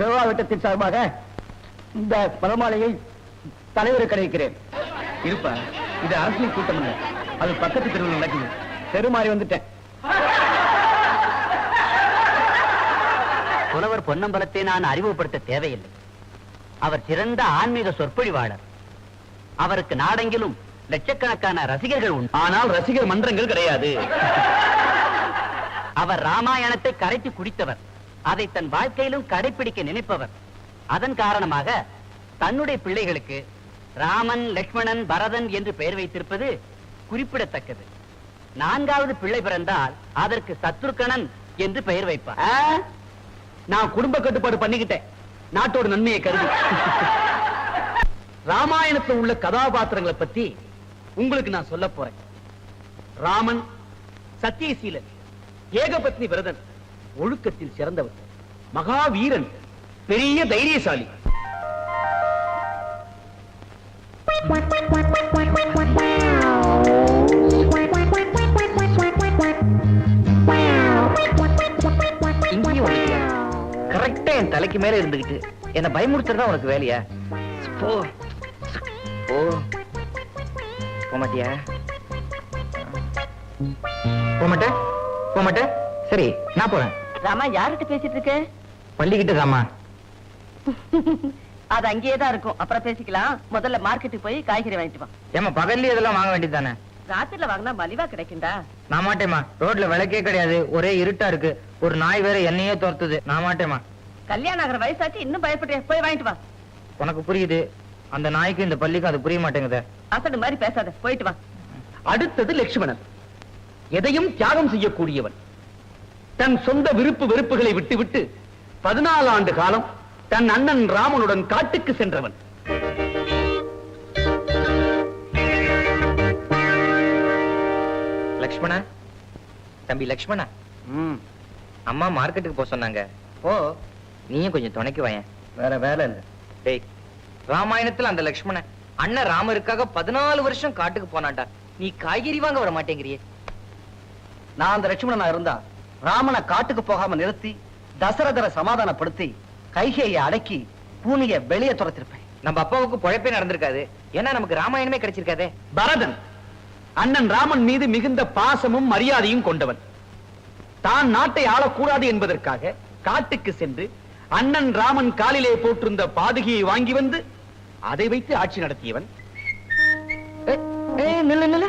யோகாவட்டத்தின் சார்பாக இந்த மலமாலையை தலைவருக்கு கிடைக்கிறேன் இருப்பா இது அரசியல் கூட்டம் இல்ல அது பக்கத்து தெருவில் நடக்குது. தெரு மாறி வந்துட்டேன். புலவர் பொன்னம்பலத்தை நான் அறிமுகப்படுத்த தேவையில்லை. அவர் சிறந்த ஆன்மீக சொற்பொழிவாளர். அவருக்கு நாடெங்கிலும் லட்சக்கணக்கான ரசிகர்கள் உண்டு. ஆனால் ரசிகர் மன்றங்கள் கிடையாது. அவர் ராமாயணத்தை கரைத்து குடித்தவர். அதை தன் வாழ்க்கையிலும் கடைபிடிக்க நினைப்பவர். அதன் காரணமாக தன்னுடைய பிள்ளைகளுக்கு ராமன் லக்ஷ்மணன் பரதன் என்று பெயர் வைத்திருப்பது குறிப்பிடத்தக்கது. நான்காவது பிள்ளை பிறந்தால் அதற்கு சத்ருக்கணன் என்று பெயர் வைப்பார். நான் குடும்ப கட்டுப்பாடு பண்ணிக்கிட்டேன். நாட்டோட நன்மையை கருதி. ராமாயணத்தில் உள்ள கதாபாத்திரங்களை பத்தி உங்களுக்கு நான் சொல்ல போறேன். ராமன் சத்தியசீலன் ஏகபத்னி விரதன். ஒழுக்கத்தில் சிறந்தவர் மகாவீரன் பெரிய தைரியசாலி. கரெக்டா என் தலைக்கு மேல இருந்துகிட்டு என்ன பயமுறுத்துறதா உனக்கு வேலையா? போ. போமாட்டியா போமாட்ட போமாட்ட சரி நான் போறேன். ராமா யார்கிட்ட பேசிட்டு இருக்க பள்ளிக்கிட்ட தாமா அது அங்கேயே தான் இருக்கும். அப்புறம் பேசிக்கலாம். முதல்ல மார்க்கெட்டுக்கு போய் காய்கறி வாங்கிட்டு வா. ஏமா பகல்ல இதெல்லாம் வாங்க வேண்டியது தானே ராத்திரில வாங்கினா மலிவா கிடைக்கும்டா. நான் மாட்டேமா ரோட்ல விளக்கே கிடையாது. ஒரே இருட்டா இருக்கு. ஒரு நாய் வேற என்னையே துரத்துது. நான் மாட்டேமா கல்யாணம் ஆகிற வயசாச்சு இன்னும் பயப்படுறிய? போய் வாங்கிட்டு வா. உனக்கு புரியுது. அந்த நாய்க்கும் இந்த பள்ளிக்கும் அது புரிய மாட்டேங்குதே. அசடு மாதிரி பேசாத. போயிட்டு வா. அடுத்தது லட்சுமணன் எதையும் தியாகம் செய்யக்கூடியவன். தன் சொந்த விருப்பு வெறுப்புகளை விட்டுவிட்டு பதினாலு ஆண்டு காலம் தன் அண்ணன் ராமனுடன் காட்டுக்கு சென்றவன். லக்ஷ்மணா? தம்பி லக்ஷ்மணா? அம்மா மார்க்கெட்டுக்கு போக சொன்னாங்க. ஓ நீயும் கொஞ்சம் துணைக்கு வாயேன். வேற வேலை இல்ல. டேய் ராமாயணத்துல அந்த லக்ஷ்மணன் அண்ணன் ராமருக்காக பதினாலு வருஷம் காட்டுக்கு போனான்டா. நீ காய்கறி வாங்க வர மாட்டேங்கிறியே நான் அந்த லட்சுமணனா இருந்தா ராமனை காட்டுக்கு போகாம நிறுத்தி தசரதரை சமாதானப்படுத்தி கைகையை அடக்கி பூனிய வெளியே துரத்திருப்பேன். நம்ம அப்பாவுக்கு பொழைப்பே நடந்திருக்காது. ஏன்னா நமக்கு ராமாயணமே கிடைச்சிருக்காதே. பரதன் அண்ணன் ராமன் மீது மிகுந்த பாசமும் மரியாதையும் கொண்டவன். தான் நாட்டை ஆளக்கூடாது என்பதற்காக காட்டுக்கு சென்று அண்ணன் ராமன் காலிலே போட்டிருந்த பாதுகையை வாங்கி வந்து அதை வைத்து ஆட்சி நடத்தியவன். ஏய் நில்லு நில்லு.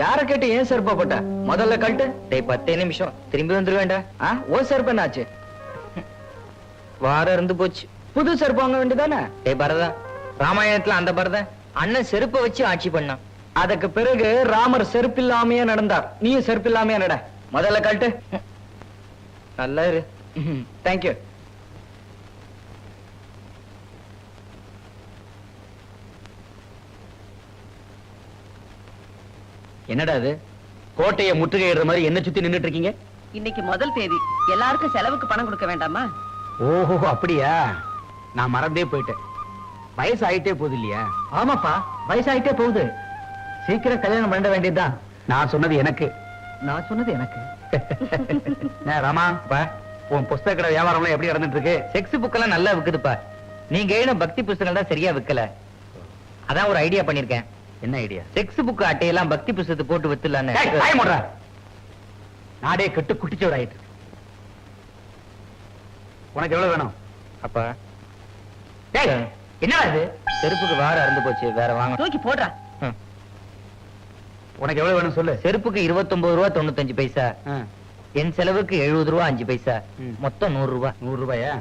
யார கேட்டு ஏன் செருப்பா போட்ட? முதல்ல கழட்டு. டேய் பத்தே நிமிஷம். திரும்பி வந்துருவேண்டா ஆ, ஓ செருப்பு என்னாச்சு? வாரம் இருந்து போச்சு. புது செருப்பு வாங்க வேண்டியதானே? டேய் பரதா ராமாயணத்துல அந்த பரதன் அண்ணன் செருப்பை வச்சு ஆட்சி பண்ணான். அதுக்கு பிறகு ராமர் செருப்பு இல்லாமையே நடந்தார். நீயும் செருப்பு இல்லாமையே நட. முதல்ல கழட்டு. நல்லா இரு. தேங்க்யூ என்னடா இது? கோட்டையை முற்றுகையிடுற மாதிரி என்ன சுத்தி நின்னுட்டு இருக்கீங்க இன்னைக்கு முதல் தேதி. எல்லாருக்கும் செலவுக்கு பணம் கொடுக்க வேண்டாமா? ஓஹோ அப்படியா? நான் மறந்தே போயிட்டேன். வயசு ஆயிட்டே போகுது இல்லையா? ஆமாப்பா வயசாயிட்டே போகுது. சீக்கிரம் கல்யாணம் பண்ண வேண்டியதுதான். நான் சொன்னது எனக்கு. நான் சொன்னது எனக்கு. ராமா பா உன் புஸ்தக கடை வியாபாரம்லாம் எப்படி நடந்துட்டு இருக்கு செக்ஸ் புக்கெல்லாம் நல்லா விக்குதுப்பா. நீங்க எழுதின பக்தி புஸ்தகங்கள் தான் சரியா விக்கல. அதான் ஒரு ஐடியா பண்ணிருக்கேன் என்ன ஐடியா? செக்ஸ் புக் அட்டையெல்லாம் பக்தி புஸ்தகத்தை போட்டு வித்துலான்னு நாடே கெட்டு இருக்கு. உனக்கு எவ்வளவு வேணும்? அப்பா. டேய், என்னடா இது? செருப்புக்கு வாரம் அறந்து போச்சு வேற வாங்க. தூக்கி போடுறா. உனக்கு எவ்வளவு வேணும் சொல்லு. செருப்புக்கு இருபத்தொன்பது ரூபா தொண்ணூத்தஞ்சு பைசா. என் செலவுக்கு எழுபது ரூபா அஞ்சு பைசா. மொத்தம் நூறு ரூபா. நூறு ரூபாயா.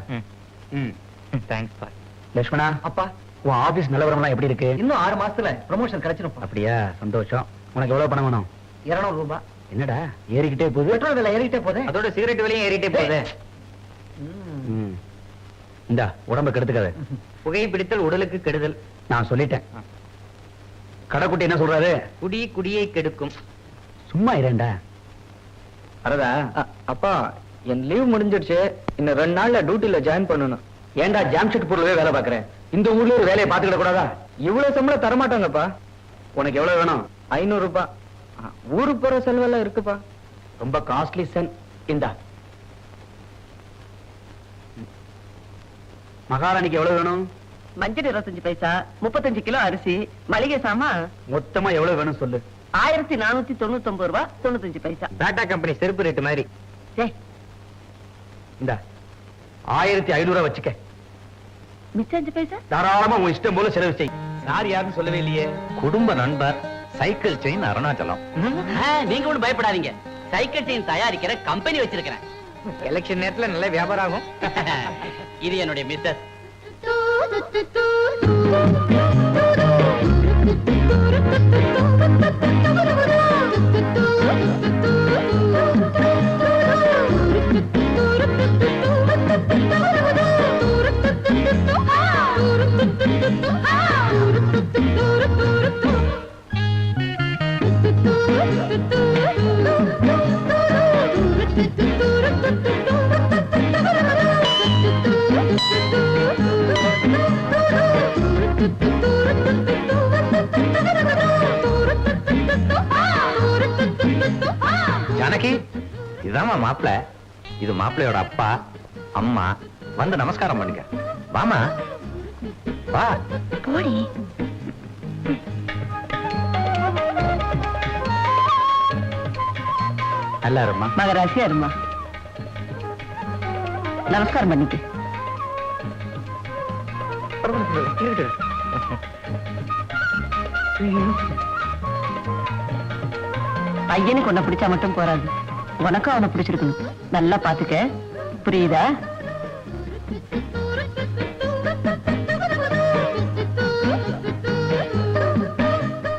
தேங்க்ஸ் பா. லட்சுமணா அப்பா. உன் ஆபீஸ் நிலவரம்லாம் எப்படி இருக்கு? இன்னும் ஆறு மாசத்துல ப்ரமோஷன் கிடைச்சிரும் அப்படியா? சந்தோஷம். உனக்கு எவ்வளவு பணம் வேணும்? இருநூறு ரூபாய் என்னடா? ஏறிக்கிட்டே போகுது? பெட்ரோல் விலை ஏறிட்டே போதே அதோட சிகரெட் விலையும் ஏறிட்டே போகுது. ம். இந்தா உடம்ப கெடுத்துக்காத. புகை பிடித்தல் உடலுக்கு கெடுதல். நான் சொல்லிட்டேன். கடைக்குட்டி என்ன சொல்றாரு? குடி குடியை கெடுக்கும். சும்மா இரண்டா? வரதா அப்பா என் லீவ் முடிஞ்சிடுச்சு. இன்னும் ரெண்டு நாள்ல டியூட்டில ஜாயின் பண்ணணும். ஏன்டா ஜாம்ஷெட்பூர்லவே வேலை பாக்குறேன் இந்த ஊர்ல ஒரு வேலையை பாத்துக்கிட கூடாதா? இவ்வளவு சம்பளம் தரமாட்டாங்கப்பா. உனக்கு எவ்வளவு வேணும்? ஐநூறு ரூபாய் ஊருக்கு போற செலவெல்லாம் இருக்குப்பா. ரொம்ப காஸ்ட்லி சன் இந்தா. மகாராணிக்கு எவ்வளவு வேணும்? மஞ்சள் இருபத்தஞ்சு பைசா முப்பத்தஞ்சு கிலோ அரிசி மளிகை சாமான். மொத்தமா எவ்வளவு வேணும் சொல்லு. ஆயிரத்தி நானூத்தி தொண்ணூத்தி ஒன்பது ரூபா தொண்ணூத்தஞ்சு பைசா. டாடா கம்பெனி செருப்பு ரேட்டு மாதிரி. இந்த. ஆயிரத்தி ஐநூறு வச்சுக்க. மிச்சம் அஞ்சு பைசா? தாராளமா உன் இஷ்டம் போல செலவு செய். யார் யாருன்னு சொல்லவே இல்லையே. குடும்ப நண்பர் சைக்கிள் செயின் அருணாச்சலம். நீங்க ஒண்ணும் பயப்படாதீங்க. சைக்கிள் செயின் தயாரிக்கிற கம்பெனி வச்சிருக்கிறேன். எலெக்ஷன் நேரத்துல நல்ல வியாபாரம் ஆகும். இது என்னுடைய மிஸ்ஸஸ். ஜானகி இதுதாம்மா மாப்பிள. இது மாப்பிள்ளையோட அப்பா அம்மா. வந்து நமஸ்காரம் பண்ணுங்க. வாமா வா. போடி. நல்லா இருமா மகராசி அருமா நமஸ்காரம் பண்ணிட்டு பையனுக்கு உன்னை பிடிச்சா மட்டும் போறாது. உனக்கும் அவனை பிடிச்சிருக்கணும். நல்லா பாத்துக்க. புரியுதா?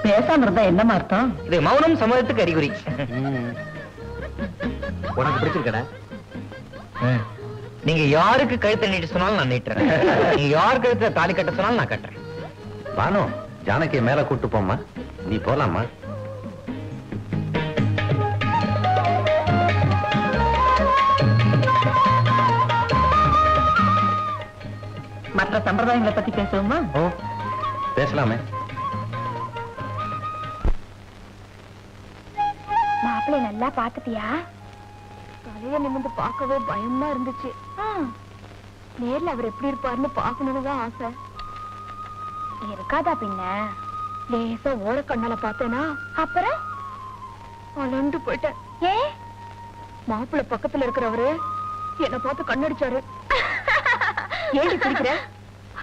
பேசாம இருந்தா என்னமா அர்த்தம்? இது மௌனம் சம்மதத்துக்கு அறிகுறி. உனக்கு பிடிச்சிருக்கடா? நீங்க யாருக்கு கழுத்தை நீட்ட சொன்னாலும் நான் நீட்டுறேன். நீங்க யார் கழுத்தை தாலி கட்ட சொன்னாலும் நான் கட்டுறேன். வானு ஜானகியை மேல கூட்டு போம்மா. நீ போலாமா மற்ற சம்பிரதாயங்களை பத்தி பேசுவோமா? ஓ பேசலாமே. மாப்பிள்ளை நல்லா பாத்துட்டியா தலைய நிமிந்து பார்க்கவே பயமா இருந்துச்சு. நேர்ல அவர் எப்படி இருப்பாருன்னு பாக்கணும்னு தான் ஆசை. இருக்காதா பின்ன? லேசா ஓர கண்ணால பார்த்தேனா? அப்புறம்? அலண்டு போயிட்டேன். ஏ? மாப்பிள்ளை பக்கத்துல இருக்கிறவரு என்ன பார்த்து கண்ணடிச்சாரு. ஏடி பிடிக்கிற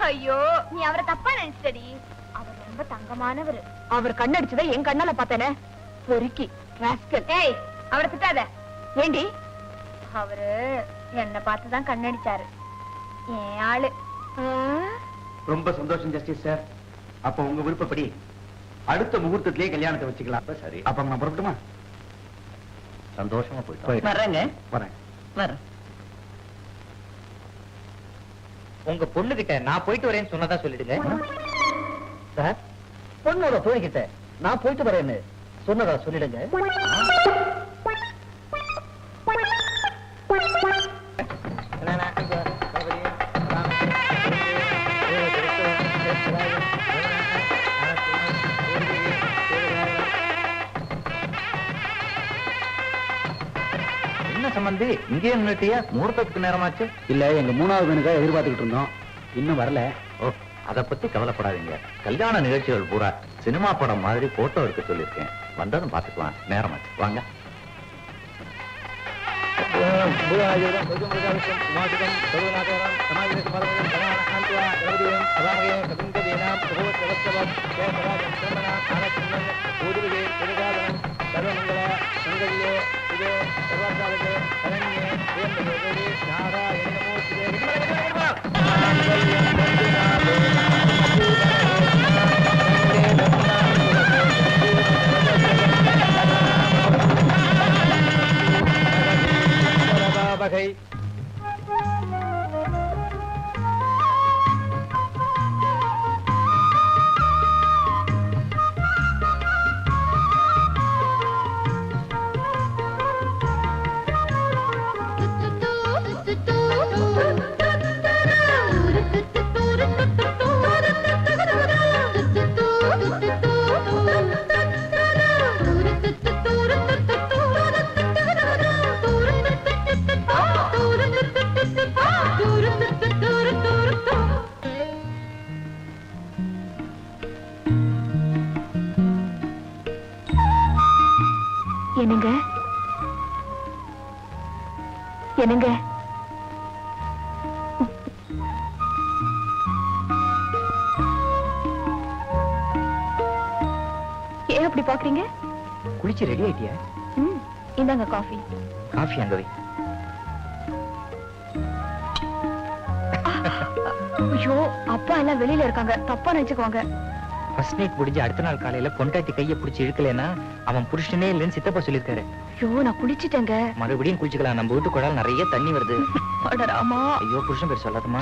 ஐயோ நீ அவரை தப்பா நினைச்சிட்டடி. அவர் ரொம்ப தங்கமானவர். அவர் கண்ணடிச்சதை என் கண்ணால பார்த்தேனே? பொறுக்கி ராஸ்கல் ஏய் அவரை திட்டாத. ஏண்டி? அவரு என்ன பார்த்து தான் கண்ணடிச்சாரு. என் ஆளு. ரொம்ப சந்தோஷம் ஜஸ்டிஸ் சார் அப்ப உங்க விருப்பப்படி அடுத்த முகூர்த்தத்திலேயே கல்யாணத்தை வச்சுக்கலாம். சரி. அப்ப நான் புறப்பட்டுமா? சந்தோஷமா போயிட்டு. வர்றேங்க. வரேன் வர்றேன். உங்க பொண்ணு கிட்ட நான் போயிட்டு வரேன்னு சொன்னதா சொல்லிடுங்க. சார் பொண்ணோட தோழிக்கிட்ட நான் போயிட்டு வரேன்னு சொன்னதா சொல்லிடுங்க. சம்பந்தி இங்கேயே நின்னுட்டியா முகூர்த்தத்துக்கு நேரமாச்சு? இல்ல எங்க மூணாவது மனுக்காக எதிர்பார்த்துக்கிட்டு இருந்தோம். இன்னும் வரல. ஓ அத பத்தி கவலைப்படாதீங்க. கல்யாண நிகழ்ச்சிகள் பூரா சினிமா படம் மாதிரி போட்டோ எடுக்க சொல்லியிருக்கேன். வந்ததும் பாத்துக்கலாம் நேரமாச்சு. வாங்க. சரஸ்வதிக்கு சர்வாசாலுக்கு கலங்கி கோடி நாராயண வகை என்னங்க? என்னங்க? ஏன் அப்படி பாக்குறீங்க? குளிச்சு ரெடி ஆயிட்டியா? ம் இந்தாங்க காஃபி காஃபி அங்க வை. ஐயோ அப்பா எல்லாம் வெளியில இருக்காங்க. தப்பா நினைச்சுக்குவாங்க. ஃபர்ஸ்ட் நைட் முடிஞ்சு அடுத்த நாள் காலையில பொண்டாட்டி கைய பிடிச்சி இழுக்கலைன்னா அவன் புருஷனே இல்லைன்னு சித்தப்பா சொல்லிருக்காரு ஐயோ நான் குளிச்சிட்டேங்க. மறுபடியும் குளிச்சுக்கலாம். நம்ம வீட்டு குழால் நிறைய தண்ணி வருது. ஐயோ புருஷன் பேர் சொல்லாதமா.